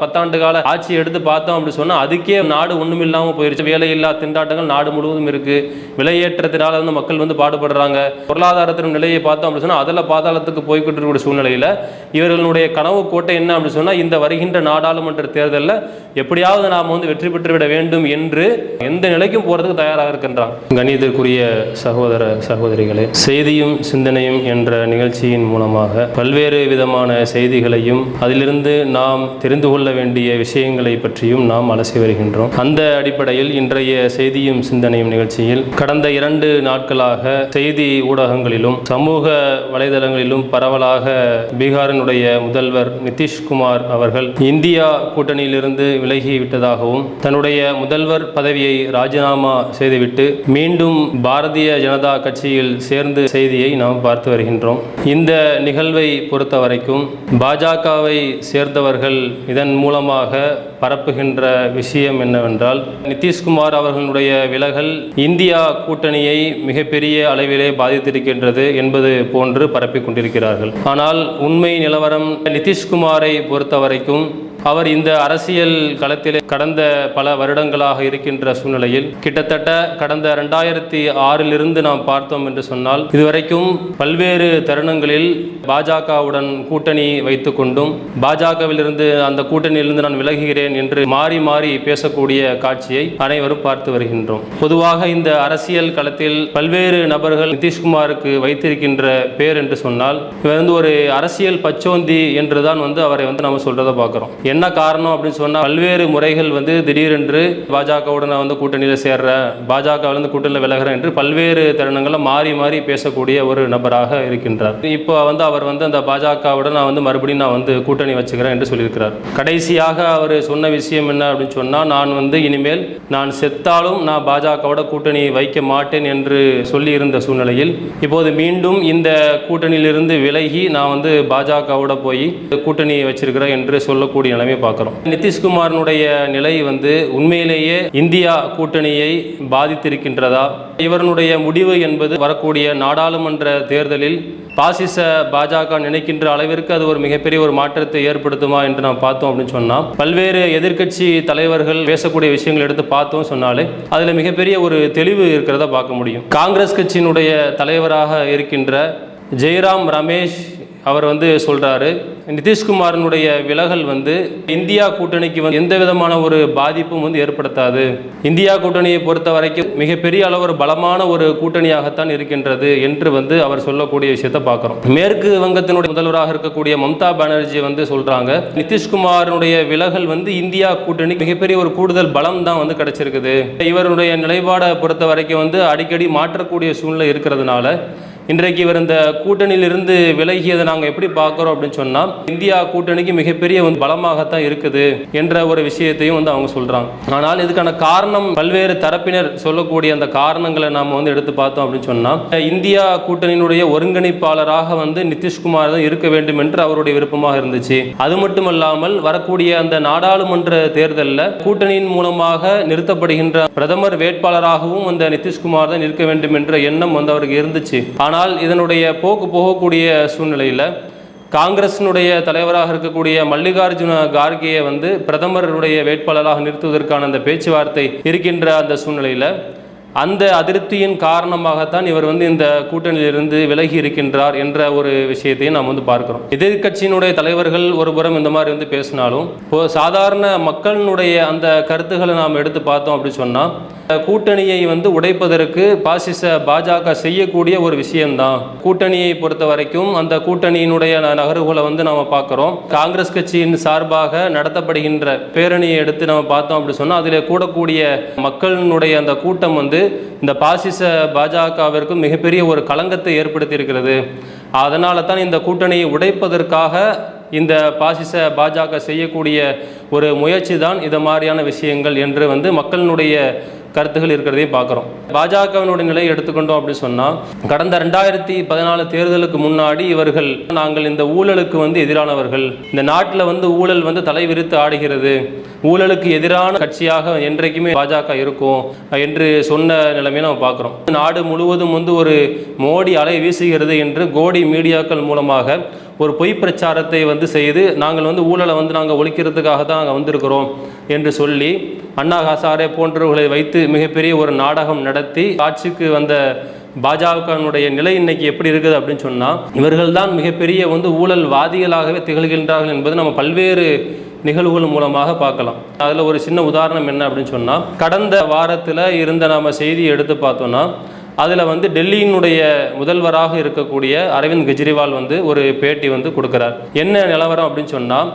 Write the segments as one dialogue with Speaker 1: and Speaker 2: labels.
Speaker 1: பத்தாண்டு கால ஆட்சி எடுத்து பார்த்தோம் அப்படின்னு சொன்னால் அதுக்கே நாடு ஒன்றும் இல்லாமல் போயிருச்சு. வேலையில்லா திண்டாட்டங்கள் நாடு முழுவதும் இருக்குது விலையேற்றத்தினால வந்து மக்கள் வந்து பாடுபடுறாங்க. பொருளாதாரத்தின் நிலையை பார்த்தோம் அப்படின்னு சொன்னால் அதில் பாதாளத்துக்கு போய்கிட்டு இருக்கக்கூடிய சூழ்நிலையில் இவர்களுடைய கனவு கோட்டை என்ன அப்படின்னு சொன்னால் இந்த வருகின்ற நாடாளுமன்ற தேர்தலில் எப்படியாவது நாம் வந்து வெற்றி பெற்று விட வேண்டும் என்று எந்த நிலைக்கும் போகிறதுக்கு தயாராக இருக்கின்றான். கணிதக்குரிய சகோதர சகோதரிகளே செய்தியும் சிந்தனையும் என்ற நிகழ்ச்சியின் மூலமாக பல்வேறு விதமான செய்திகளையும் அதிலிருந்து நாம் தெரிந்து கொள்ள வேண்டிய விஷயங்களை பற்றியும் நாம் அலசி வருகின்றோம். அந்த அடிப்படையில் இன்றைய செய்தியும் சிந்தனையும் நிகழ்ச்சியில் கடந்த இரண்டு நாட்களாக செய்தி ஊடகங்களிலும் சமூக வலைதளங்களிலும் பரவலாக பீகாரினுடைய முதல்வர் நிதிஷ்குமார் அவர்கள் இந்தியா கூட்டணியிலிருந்து விலகி விட்டதாகவும் தன்னுடைய முதல்வர் பதவியை ராஜினாமா செய்துவிட்டு மீண்டும் பாரதிய ஜனதா கட்சியில் சேர்ந்து செய்தியை நாம் பார்த்து வருகின்றோம். இந்த நிகழ்வை பொறுத்தவரைக்கும் பாஜகவை சேர்ந்தவர்கள் இதன் மூலமாக பரப்புகின்ற விஷயம் என்னவென்றால் நிதிஷ்குமார் அவர்களுடைய விலகல் இந்தியா கூட்டணியை மிகப்பெரிய அளவிலே பாதித்திருக்கின்றது என்பது போன்று பரப்பிக் கொண்டிருக்கிறார்கள். ஆனால் உண்மை நிலவரம் நிதிஷ்குமாரை பொறுத்தவரைக்கும் அவர் இந்த அரசியல் களத்தில் கடந்த பல வருடங்களாக இருக்கின்ற சூழ்நிலையில் கிட்டத்தட்ட கடந்த ரெண்டாயிரத்தி ஆறிலிருந்து நாம் பார்த்தோம் என்று சொன்னால் இதுவரைக்கும் பல்வேறு தருணங்களில் பாஜகவுடன் கூட்டணி வைத்துக் கொண்டும் பாஜகவிலிருந்து அந்த கூட்டணியிலிருந்து நான் விலகுகிறேன் என்று மாறி மாறி பேசக்கூடிய காட்சியை அனைவரும் பார்த்து வருகின்றோம். பொதுவாக இந்த அரசியல் களத்தில் பல்வேறு நபர்கள் நிதிஷ்குமாருக்கு வைத்திருக்கின்ற பேர் என்று சொன்னால் இவர் வந்து ஒரு அரசியல் பச்சோந்தி என்றுதான் வந்து அவரை வந்து நம்ம சொல்றதை பார்க்கிறோம். என்ன காரணம் அப்படின்னு சொன்னால் பல்வேறு முறைகள் வந்து திடீரென்று பாஜகவுடன் நான் வந்து கூட்டணியில் சேர்றேன் பாஜகவிலிருந்து கூட்டணியில் விலகிறேன் என்று பல்வேறு தருணங்களில் மாறி மாறி பேசக்கூடிய ஒரு நபராக இருக்கின்றார். இப்போ வந்து அவர் வந்து அந்த பாஜகவுடன் நான் வந்து மறுபடியும் நான் வந்து கூட்டணி வச்சுக்கிறேன் என்று சொல்லியிருக்கிறார். கடைசியாக அவர் சொன்ன விஷயம் என்ன அப்படின்னு சொன்னால் நான் வந்து இனிமேல் நான் செத்தாலும் நான் பாஜகவோட கூட்டணி வைக்க மாட்டேன் என்று சொல்லியிருந்த சூழ்நிலையில் இப்போது மீண்டும் இந்த கூட்டணியிலிருந்து விலகி நான் வந்து பாஜகவோட போய் கூட்டணி வச்சிருக்கிறேன் என்று சொல்லக்கூடிய நிலைமை பார்க்குறோம். நிதிஷ்குமாரனுடைய நிலை வந்து உண்மையிலேயே இந்தியா கூட்டணியை பாதித்திருக்கின்றதா? இவருடைய முடிவு என்பது வரக்கூடிய நாடாளுமன்ற தேர்தலில் பாசிச பாஜக நினைக்கின்ற அளவிற்கு அது ஒரு மிகப்பெரிய ஒரு மாற்றத்தை ஏற்படுத்துமா என்று நாம் பார்த்தோம் அப்படின்னு சொன்னால் பல்வேறு எதிர்க்கட்சி தலைவர்கள் பேசக்கூடிய விஷயங்கள் எடுத்து பார்த்தோம் சொன்னாலே அதில் மிகப்பெரிய ஒரு தெளிவு இருக்கிறத பார்க்க முடியும். காங்கிரஸ் கட்சியினுடைய தலைவராக இருக்கின்ற ஜெய்ராம் ரமேஷ் அவர் வந்து சொல்கிறாரு நிதிஷ்குமாரனுடைய விலகல் வந்து இந்தியா கூட்டணிக்கு வந்து எந்த விதமான ஒரு பாதிப்பும் வந்து ஏற்படுத்தாது. இந்தியா கூட்டணியை பொறுத்த வரைக்கும் மிகப்பெரிய அளவு ஒரு பலமான ஒரு கூட்டணியாகத்தான் இருக்கின்றது என்று வந்து அவர் சொல்லக்கூடிய விஷயத்தை பார்க்குறோம். மேற்கு வங்கத்தினுடைய முதல்வராக இருக்கக்கூடிய மம்தா பானர்ஜி வந்து சொல்கிறாங்க நிதிஷ்குமாரனுடைய விலகல் வந்து இந்தியா கூட்டணி மிகப்பெரிய ஒரு கூடுதல் பலம் தான் வந்து கிடைச்சிருக்குது. இவருடைய நிலைப்பாடை பொறுத்த வரைக்கும் வந்து அடிக்கடி மாற்றக்கூடிய சூழ்நிலை இருக்கிறதுனால இன்றைக்கு இவர் இந்த கூட்டணியிலிருந்து விலகியதை நாங்கள் எப்படி பார்க்குறோம் அப்படின்னு சொன்னால் இந்தியா கூட்டணிக்கு மிகப்பெரிய வந்து பலமாகத்தான் இருக்குது என்ற ஒரு விஷயத்தையும் வந்து அவங்க சொல்கிறாங்க ஆனால் இதுக்கான காரணம் பல்வேறு தரப்பினர் சொல்லக்கூடிய அந்த காரணங்களை நாம் வந்து எடுத்து பார்த்தோம் அப்படின்னு சொன்னால் இந்தியா கூட்டணியினுடைய ஒருங்கிணைப்பாளராக வந்து நிதிஷ்குமார் தான் இருக்க வேண்டும் என்று அவருடைய விருப்பமாக இருந்துச்சு. அது மட்டுமல்லாமல் வரக்கூடிய அந்த நாடாளுமன்ற தேர்தலில் கூட்டணியின் மூலமாக நிறுத்தப்படுகின்ற பிரதமர் வேட்பாளராகவும் அந்த நிதிஷ்குமார் தான் இருக்க வேண்டும் என்ற எண்ணம் வந்து அவருக்கு இருந்துச்சு. ஆனால் ஆனால் இதனுடைய போக்கு போகக்கூடிய சூழ்நிலையில் காங்கிரசினுடைய தலைவராக இருக்கக்கூடிய மல்லிகார்ஜுன கார்கேயை வந்து பிரதமருடைய வேட்பாளராக நிறுத்துவதற்கான அந்த பேச்சுவார்த்தை இருக்கின்ற அந்த சூழ்நிலையில் அந்த அதிருப்தியின் காரணமாகத்தான் இவர் வந்து இந்த கூட்டணியிலிருந்து விலகி இருக்கின்றார் என்ற ஒரு விஷயத்தையும் நாம் வந்து பார்க்கிறோம். எதிர்க்கட்சியினுடைய தலைவர்கள் ஒரு புறம் இந்த மாதிரி வந்து பேசினாலும் இப்போ சாதாரண மக்களினுடைய அந்த கருத்துக்களை நாம் எடுத்து பார்த்தோம் அப்படி சொன்னால் கூட்டணியை வந்து உடைப்பதற்கு பாசிச பாஜக செய்யக்கூடிய ஒரு விஷயம்தான். கூட்டணியை பொறுத்த வரைக்கும் அந்த கூட்டணியினுடைய நகர்வுகளை வந்து நாம் பார்க்குறோம். காங்கிரஸ் கட்சியின் சார்பாக நடத்தப்படுகின்ற பேரணியை எடுத்து நம்ம பார்த்தோம் அப்படி சொன்னால் அதில் கூடக்கூடிய மக்களினுடைய அந்த கூட்டம் வந்து இந்த பாசிச பாஜகவிற்கு மிகப்பெரிய ஒரு களங்கத்தை ஏற்படுத்தி இருக்கிறது அதனால தான் இந்த கூட்டணியை உடைப்பதற்காக இந்த பாசிச பாஜக செய்யக்கூடிய ஒரு முயற்சி தான் இது மாதிரியான விஷயங்கள் என்று வந்து மக்களினுடைய கருத்துகள் இருக்கிறதையும் பார்க்குறோம். பாஜகவினுடைய நிலையை எடுத்துக்கொண்டோம் அப்படின்னு சொன்னால் கடந்த ரெண்டாயிரத்தி பதினாலு தேர்தலுக்கு முன்னாடி இவர்கள் நாங்கள் இந்த ஊழலுக்கு வந்து எதிரானவர்கள் இந்த நாட்டில் வந்து ஊழல் வந்து தலைவிரித்து ஆடுகிறது ஊழலுக்கு எதிரான கட்சியாக என்றைக்குமே பாஜக இருக்கும் என்று சொன்ன நிலைமையை நம்ம பார்க்குறோம். நாடு முழுவதும் வந்து ஒரு மோடி அலை வீசுகிறது என்று கோடி மீடியாக்கள் மூலமாக ஒரு பொய் பிரச்சாரத்தை வந்து செய்து நாங்கள் வந்து ஊழலை வந்து நாங்கள் ஒழிக்கிறதுக்காக தான் அங்கே வந்திருக்கிறோம். என்று சொல்லி அண்ணா ஹசாரே போன்றவர்களை வைத்து மிகப்பெரிய ஒரு நாடகம் நடத்தி ஆட்சிக்கு வந்த பாஜகனுடைய நிலை இன்னைக்கு எப்படி இருக்குது அப்படின்னு சொன்னால் இவர்கள் தான் மிகப்பெரிய வந்து ஊழல்வாதிகளாகவே திகழ்கின்றார்கள் என்பது நம்ம பல்வேறு நிகழ்வுகள் மூலமாக பார்க்கலாம். அதில் ஒரு சின்ன உதாரணம் என்ன அப்படின்னு சொன்னால் கடந்த வாரத்தில் இருந்த நாம் செய்தி எடுத்து பார்த்தோன்னா அதில் வந்து டெல்லியினுடைய முதல்வராக இருக்கக்கூடிய அரவிந்த் கெஜ்ரிவால் வந்து ஒரு பேட்டி வந்து கொடுக்குறார். என்ன நிலவரம் அப்படின்னு சொன்னால்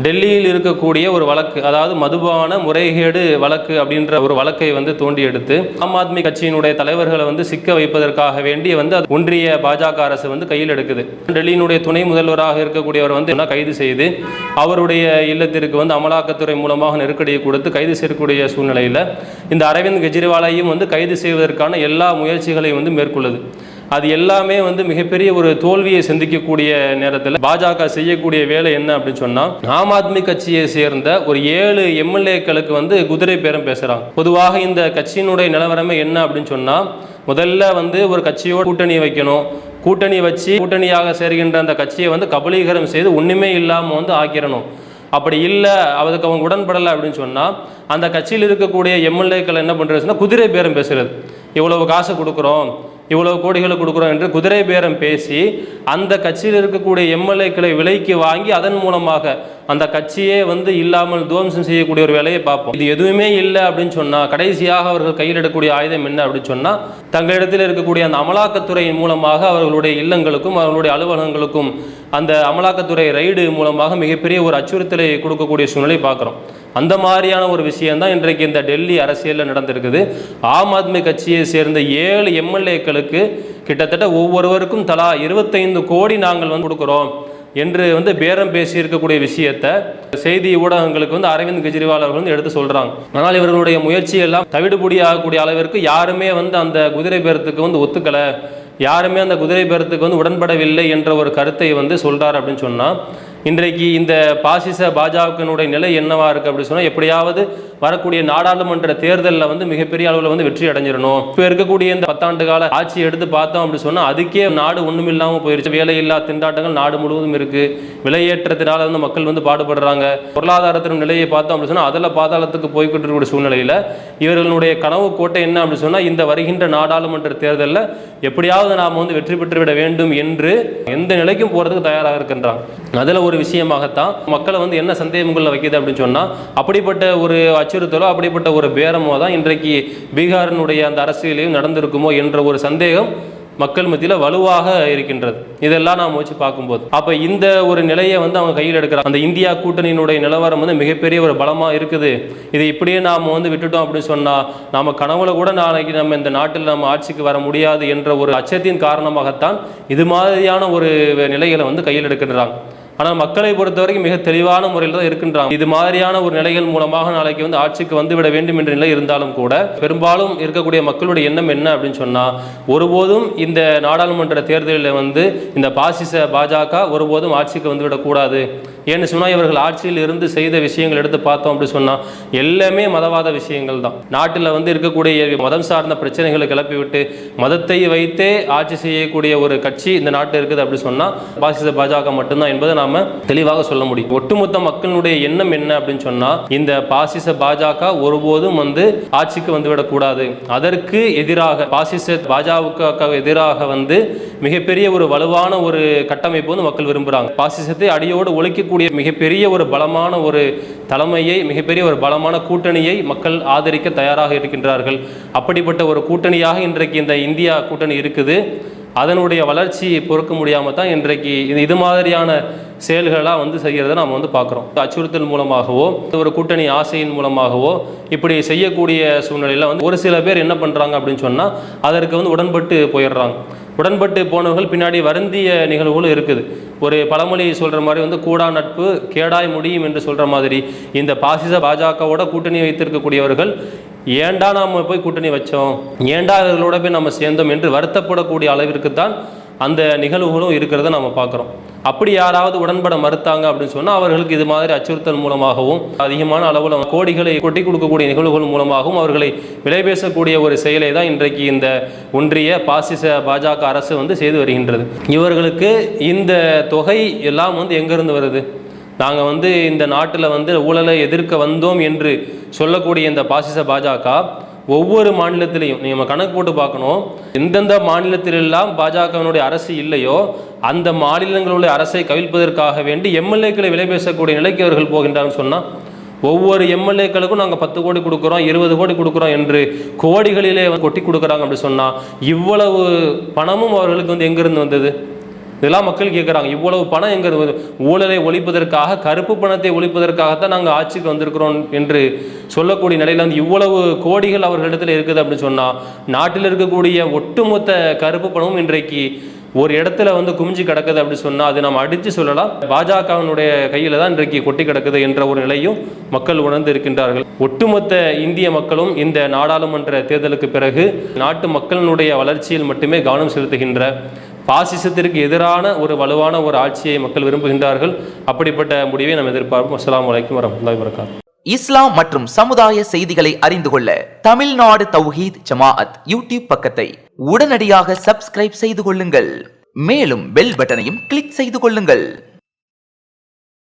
Speaker 1: டெல்லியில் இருக்கக்கூடிய ஒரு வழக்கு அதாவது மதுபான முறைகேடு வழக்கு அப்படின்ற ஒரு வழக்கை வந்து தோண்டி எடுத்து ஆம் ஆத்மி கட்சியினுடைய தலைவர்களை வந்து சிக்க வைப்பதற்காக வேண்டி வந்து அது ஒன்றிய பாஜக அரசு வந்து கையில் எடுக்குது. டெல்லியினுடைய துணை முதல்வராக இருக்கக்கூடியவர் வந்து என்ன கைது செய்து அவருடைய இல்லத்திற்கு வந்து அமலாக்கத்துறை மூலமாக நெருக்கடியை கொடுத்து கைது செய்யக்கூடிய சூழ்நிலையில் இந்த அரவிந்த் கெஜ்ரிவாலையும் வந்து கைது செய்வதற்கான எல்லா முயற்சிகளையும் வந்து மேற்கொள்ளுது. அது எல்லாமே வந்து மிகப்பெரிய ஒரு தோல்வியை சந்திக்கக்கூடிய நேரத்தில் பாஜக செய்யக்கூடிய வேலை என்ன அப்படின்னு சொன்னால் ஆம் ஆத்மி கட்சியை சேர்ந்த ஒரு ஏழு எம்எல்ஏக்களுக்கு வந்து குதிரை பேரம் பேசுகிறாங்க பொதுவாக இந்த கட்சியினுடைய நிலவரமே என்ன அப்படின்னு சொன்னால் முதல்ல வந்து ஒரு கட்சியோட கூட்டணி வைக்கணும். கூட்டணி வச்சு கூட்டணியாக சேர்கின்ற அந்த கட்சியை வந்து கபலீகரம் செய்து ஒன்றுமே இல்லாமல் வந்து ஆக்கிரணும். அப்படி இல்லை அதுக்கு அவங்க உடன்படலை அப்படின்னு சொன்னால் அந்த கட்சியில் இருக்கக்கூடிய எம்எல்ஏக்கள் என்ன பண்ணுறதுன்னா குதிரை பேரம் பேசுறது. இவ்வளவு காசு கொடுக்குறோம். இவ்வளவு கோடிகளை கொடுக்குறோம் என்று குதிரை பேரம் பேசி அந்த கட்சியில் இருக்கக்கூடிய எம்எல்ஏக்களை விலைக்கு வாங்கி அதன் மூலமாக அந்த கட்சியே வந்து இல்லாமல் துவம்சம் செய்யக்கூடிய ஒரு வேலையை பார்ப்போம். இது எதுவுமே இல்லை அப்படின்னு சொன்னால் கடைசியாக அவர்கள் கையில் எடுக்கக்கூடிய ஆயுதம் என்ன அப்படின்னு சொன்னால் தங்களிடத்தில் இருக்கக்கூடிய அந்த அமலாக்கத்துறையின் மூலமாக அவர்களுடைய இல்லங்களுக்கும் அவர்களுடைய அலுவலகங்களுக்கும் அந்த அமலாக்கத்துறை ரைடு மூலமாக மிகப்பெரிய ஒரு அச்சுறுத்தலை கொடுக்கக்கூடிய சூழ்நிலை பார்க்குறோம். அந்த மாதிரியான ஒரு விஷயம்தான் இன்றைக்கு இந்த டெல்லி அரசியலில் நடந்திருக்குது. ஆம் ஆத்மி கட்சியை சேர்ந்த ஏழு எம்எல்ஏக்களுக்கு கிட்டத்தட்ட ஒவ்வொருவருக்கும் தலா இருபத்தைந்து கோடி நாங்கள் வந்து கொடுக்குறோம் என்று வந்து பேரம் பேசி இருக்கக்கூடிய விஷயத்தை செய்தி ஊடகங்களுக்கு வந்து அரவிந்த் கெஜ்ரிவால் அவர்கள் வந்து எடுத்து சொல்கிறாங்க ஆனால் இவர்களுடைய முயற்சியெல்லாம் தவிடுபடி ஆகக்கூடிய அளவிற்கு யாருமே வந்து அந்த குதிரை பேரத்துக்கு வந்து ஒத்துக்கலை. யாருமே அந்த குதிரை பேரத்துக்கு வந்து உடன்படவில்லை என்ற ஒரு கருத்தை வந்து சொல்கிறார் அப்படின்னு சொன்னால் இன்றைக்கு இந்த பாசிச பாஜகவினுடைய நிலை என்னவா இருக்கு அப்படின்னு சொன்னால் எப்படியாவது வரக்கூடிய நாடாளுமன்ற தேர்தலில் வந்து மிகப்பெரிய அளவில் வந்து வெற்றி அடைஞ்சிடணும். இப்போ இருக்கக்கூடிய இந்த பத்தாண்டு கால ஆட்சி எடுத்து பார்த்தோம் அப்படின்னு சொன்னால் அதுக்கே நாடு ஒன்றும் இல்லாமல் போயிருச்சு. வேலையில்லா திண்டாட்டங்கள் நாடு முழுவதும் இருக்குது விலையேற்றத்தினால வந்து மக்கள் வந்து பாடுபடுறாங்க. பொருளாதாரத்தின் நிலையை பார்த்தோம் அப்படின்னு சொன்னால் அதில் பாதாளத்துக்கு போய்கிட்டு இருக்கக்கூடிய சூழ்நிலையில் இவர்களுடைய கனவு கோட்டை என்ன அப்படின்னு சொன்னால் இந்த வருகின்ற நாடாளுமன்ற தேர்தலில் எப்படியாவது நாம் வந்து வெற்றி பெற்று விட வேண்டும் என்று எந்த நிலைக்கும் போகிறதுக்கு தயாராக இருக்கின்றான். அதில் ஒரு விஷயமாகத்தான் மக்களை வந்து என்ன சந்தேகங்களில் வைக்கிது அப்படின்னு சொன்னால் அப்படிப்பட்ட ஒரு அச்சுறுத்தலோ அப்படிப்பட்ட ஒரு பேரமோ தான் இன்றைக்கு பீகாரினுடைய அந்த அரசியலையும் நடந்திருக்குமோ என்ற ஒரு சந்தேகம் மக்கள் மத்தியில் வலுவாக இருக்கின்றது. இதெல்லாம் நாம் வச்சு பார்க்கும்போது. அப்போ இந்த ஒரு நிலையை வந்து அவங்க கையில் எடுக்கிறாங்க. அந்த இந்தியா கூட்டணியினுடைய நிலவரம் வந்து மிகப்பெரிய ஒரு பலமாக இருக்குது. இதை இப்படியே நாம் வந்து விட்டுட்டோம் அப்படின்னு சொன்னால் நம்ம கனவுல கூட நாளைக்கு நம்ம இந்த நாட்டில் நம்ம ஆட்சிக்கு வர முடியாது என்ற ஒரு அச்சத்தின் காரணமாகத்தான் இது மாதிரியான ஒரு நிலைகளை வந்து கையில் எடுக்கின்றாங்க. ஆனால் மக்களை பொறுத்த வரைக்கும் மிக தெளிவான முறையில் தான் இருக்கின்றாங்க இது மாதிரியான ஒரு நிலைகள் மூலமாக நாளைக்கு வந்து ஆட்சிக்கு வந்துவிட வேண்டும் என்ற நிலை இருந்தாலும் கூட பெரும்பாலும் இருக்கக்கூடிய மக்களுடைய எண்ணம் என்ன அப்படின்னு சொன்னால் ஒருபோதும் இந்த நாடாளுமன்ற தேர்தலில் வந்து இந்த பாசிச பாஜக ஒருபோதும் ஆட்சிக்கு வந்துவிடக்கூடாது ஏன்னு சொன்னால் இவர்கள் ஆட்சியில் இருந்து செய்த விஷயங்கள் எடுத்து பார்த்தோம் அப்படி சொன்னால் எல்லாமே மதவாத விஷயங்கள் தான். நாட்டில் வந்து இருக்கக்கூடிய மதம் சார்ந்த பிரச்சனைகளை கிளப்பிவிட்டு மதத்தை வைத்தே ஆட்சி செய்யக்கூடிய ஒரு கட்சி இந்த நாட்டில் இருக்குது அப்படி சொன்னால் பாசிச பாஜக மட்டும்தான் என்பதை நாம் தெளிவாக சொல்ல முடியும். ஒட்டுமொத்த மக்களுடைய எண்ணம் என்ன அப்படின்னு சொன்னால் இந்த பாசிச பாஜக ஒருபோதும் வந்து ஆட்சிக்கு வந்துவிடக்கூடாது அதற்கு எதிராக பாசிச பாஜகவுக்கு எதிராக வந்து மிகப்பெரிய ஒரு வலுவான ஒரு கட்டமைப்பு வந்து மக்கள் விரும்புகிறாங்க பாசிசத்தை அடியோடு இருக்கக்கூடிய மிகப்பெரிய ஒரு பலமான ஒரு தலைமையை மிகப்பெரிய ஒரு பலமான கூட்டணியை மக்கள் ஆதரிக்க தயாராக இருக்கின்றார்கள். அப்படிப்பட்ட ஒரு கூட்டணியாக இன்றைக்கு இந்த இந்தியா கூட்டணி இருக்குது. அதனுடைய வளர்ச்சி பொறுக்க முடியாமல் தான் இன்றைக்கு இது இது மாதிரியான செயல்களாக வந்து செய்கிறத நாம் வந்து பார்க்குறோம். அச்சுறுத்தல் மூலமாகவோ ஒரு கூட்டணி ஆசையின் மூலமாகவோ இப்படி செய்யக்கூடிய சூழ்நிலையில் வந்து ஒரு சில பேர் என்ன பண்ணுறாங்க அப்படின்னு சொன்னால் அதற்கு வந்து உடன்பட்டு போயிடுறாங்க. உடன்பட்டு போனவர்கள் பின்னாடி வருந்திய நிகழ்வுகளும் இருக்குது. ஒரு பழமொழி சொல்கிற மாதிரி வந்து கூடா நட்பு கேடாய் முடியும் என்று சொல்கிற மாதிரி இந்த பாசிச பாஜகவோட கூட்டணி வைத்திருக்கக்கூடியவர்கள் ஏண்டா நாம் போய் கூட்டணி வச்சோம்? ஏன்டா இவர்களோட போய் நம்ம சேர்ந்தோம்? என்று வருத்தப்படக்கூடிய அளவிற்கு தான் அந்த நிகழ்வுகளும் இருக்கிறத நம்ம பார்க்குறோம். அப்படி யாராவது உடன்பட மறுத்தாங்க அப்படின்னு சொன்னால் அவர்களுக்கு இது மாதிரி அச்சுறுத்தல் மூலமாகவும் அதிகமான அளவில் கோடிகளை கொட்டி கொடுக்கக்கூடிய நிகழ்வுகள் மூலமாகவும் அவர்களை விலை பேசக்கூடிய ஒரு செயலை தான் இன்றைக்கு இந்த ஒன்றிய பாசிச பாஜக அரசு வந்து செய்து வருகின்றது. இவர்களுக்கு இந்த தொகை எல்லாம் வந்து எங்கேருந்து வருது? நாங்கள் வந்து இந்த நாட்டில் வந்து ஊழலை எதிர்க்க வந்தோம் என்று சொல்லக்கூடிய இந்த பாசிச பாஜக ஒவ்வொரு மாநிலத்திலையும் நம்ம கணக்கு போட்டு பார்க்கணும். எந்தெந்த மாநிலத்திலெல்லாம் பாஜகவினுடைய அரசு இல்லையோ அந்த மாநிலங்களுடைய அரசை கவிழ்ப்பதற்காக வேண்டி எம்எல்ஏக்களை விலை பேசக்கூடிய நிலைக்கு அவர்கள் போகின்றான்னு சொன்னால் ஒவ்வொரு எம்எல்ஏக்களுக்கும் நாங்கள் பத்து கோடி கொடுக்குறோம் இருபது கோடி கொடுக்குறோம் என்று கோடிகளிலே கொட்டி கொடுக்குறாங்க அப்படி சொன்னால் இவ்வளவு பணமும் அவர்களுக்கு வந்து எங்கிருந்து வந்தது? இதெல்லாம் மக்கள் கேட்குறாங்க இவ்வளவு பணம் எங்க ஊழலை ஒழிப்பதற்காக கருப்பு பணத்தை ஒழிப்பதற்காகத்தான் நாங்கள் ஆட்சிக்கு வந்திருக்கிறோம் என்று சொல்லக்கூடிய நிலையில் வந்து இவ்வளவு கோடிகள் அவர்களிடத்தில் இருக்குது அப்படின்னு சொன்னால் நாட்டில் இருக்கக்கூடிய ஒட்டுமொத்த கருப்பு பணமும் இன்றைக்கு ஒரு இடத்துல வந்து குமிஞ்சு கிடக்குது அப்படின்னு சொன்னால் அது நம்ம அடித்து சொல்லலாம். பாஜகவினுடைய கையில் தான் இன்றைக்கு கொட்டி கிடக்குது என்ற ஒரு நிலையும் மக்கள் உணர்ந்து இருக்கின்றார்கள். ஒட்டுமொத்த இந்திய மக்களும் இந்த நாடாளுமன்ற தேர்தலுக்கு பிறகு நாட்டு மக்களினுடைய வளர்ச்சியில் மட்டுமே கவனம் செலுத்துகின்ற பாசிசத்திற்கு எதிரான ஒரு வலுவான ஒரு ஆட்சியை மக்கள் விரும்புகின்றார்கள். அப்படிப்பட்ட முடிவை நாம் எதிர்பார்ப்போம். அஸ்லாம் வலைக்கும் வரமத்துல்லாஹி வரகாத்துஹு
Speaker 2: இஸ்லாம் மற்றும் சமுதாய செய்திகளை அறிந்து கொள்ள தமிழ்நாடு தௌஹீத் ஜமாஅத் யூடியூப் பக்கத்தை உடனடியாக சப்ஸ்கிரைப் செய்து கொள்ளுங்கள். மேலும் பெல் பட்டனையும் கிளிக் செய்து கொள்ளுங்கள்.